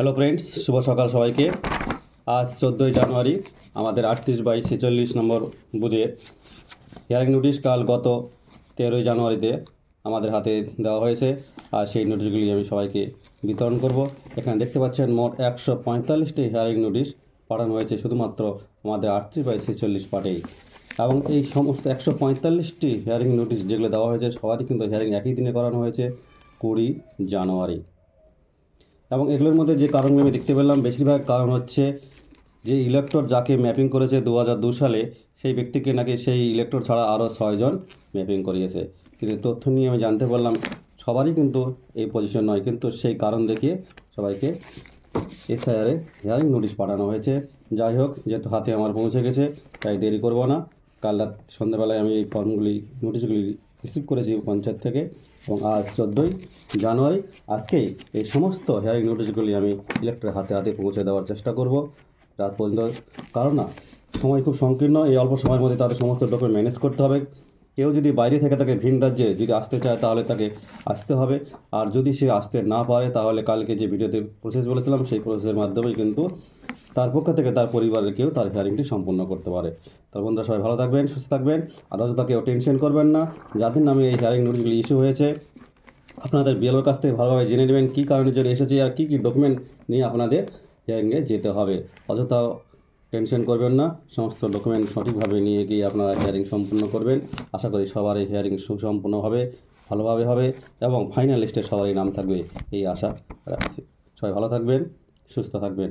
Hello friends শুভ সকাল সবাইকে। আজ চোদ্দোই জানুয়ারি, আমাদের আটত্রিশ বাই ছেচল্লিশ নম্বর বুধে হিয়ারিং নোটিশ কাল গত তেরোই জানুয়ারিতে আমাদের হাতে দেওয়া হয়েছে। আর সেই নোটিশগুলি আমি সবাইকে বিতরণ করব। এখানে দেখতে পাচ্ছেন মোট একশো পঁয়তাল্লিশটি হিয়ারিং নোটিশ পাঠানো হয়েছে শুধুমাত্র আমাদের আটত্রিশ বাই ছেচল্লিশ পার্টেই। এবং এই সমস্ত একশো পঁয়তাল্লিশটি হিয়ারিং নোটিশ যেগুলো দেওয়া হয়েছে, সবারই কিন্তু হিয়ারিং একই দিনে করানো হয়েছে, কুড়ি জানুয়ারি। এবং এগুলোর মধ্যে যে কারণগুলো আমি দেখতে পেলাম, বেশিরভাগ কারণ হচ্ছে যে ইলেকটর যাকে ম্যাপিং করেছে দু সালে, সেই ব্যক্তিকে নাকি সেই ইলেকটর ছাড়া আরও ছয়জন ম্যাপিং করিয়েছে। কিন্তু তথ্য নিয়ে আমি জানতে পারলাম, সবারই কিন্তু এই পজিশন নয়। কিন্তু সেই কারণ দেখিয়ে সবাইকে এসআইআরে হিয়ারিং নোটিশ পাঠানো হয়েছে। যাই হোক, যেহেতু হাতে আমার পৌঁছে গেছে, তাই দেরি করব না। কাল রাত সন্ধ্যেবেলায় আমি এই ফর্মগুলি নোটিশগুলি রিসিভ করেছি পঞ্চায়েত থেকে এবং আজ চোদ্দোই জানুয়ারি। আজকে এই সমস্ত হেয়ারিং নোটিশগুলি আমি ইলেক্টরের হাতে হাতে পৌঁছে দেওয়ার চেষ্টা করব। রাত পর্যন্ত, কারণ না, সময় খুব সংকীর্ণ। এই অল্প সময়ের মধ্যে তাদের সমস্ত ডকুমেন্ট ম্যানেজ করতে হবে। কেউ যদি বাইরে থেকে থাকে ভিন রাজ্যে যদি আসতে চায় তাহলে তাকে আসতে হবে। আর যদি সে আসতে না পারে, তাহলে কালকে যে ভিডিওতে প্রসেস বলেছিলাম, সেই প্রসেসের মাধ্যমেই কিন্তু তার পক্ষ থেকে তার পরিবারের কেউ তার হিয়ারিংটি সম্পূর্ণ করতে পারে। তার বন্ধুরা, সবাই ভালো থাকবেন, সুস্থ থাকবেন। আর অযথা কেউ টেনশন করবেন না। যাদের নামে এই হিয়ারিং নোটিশগুলি ইস্যু হয়েছে, আপনাদের বিএলওর কাছ থেকে ভালোভাবে জেনে নেবেন কী কারণের জন্য এসেছে আর কী কী ডকুমেন্ট নিয়ে আপনাদের হিয়ারিংয়ে যেতে হবে। অযথা টেনশন করবেন না। সমস্ত ডকুমেন্ট সঠিকভাবে নিয়ে গিয়ে আপনারা হিয়ারিং সম্পূর্ণ করবেন। আশা করি সবার এই হিয়ারিং সুসম্পূর্ণ হবে, ভালোভাবে হবে এবং ফাইনাল লিস্টে সবারই নাম থাকবে, এই আশা রাখছি। সবাই ভালো থাকবেন, সুস্থ থাকবেন।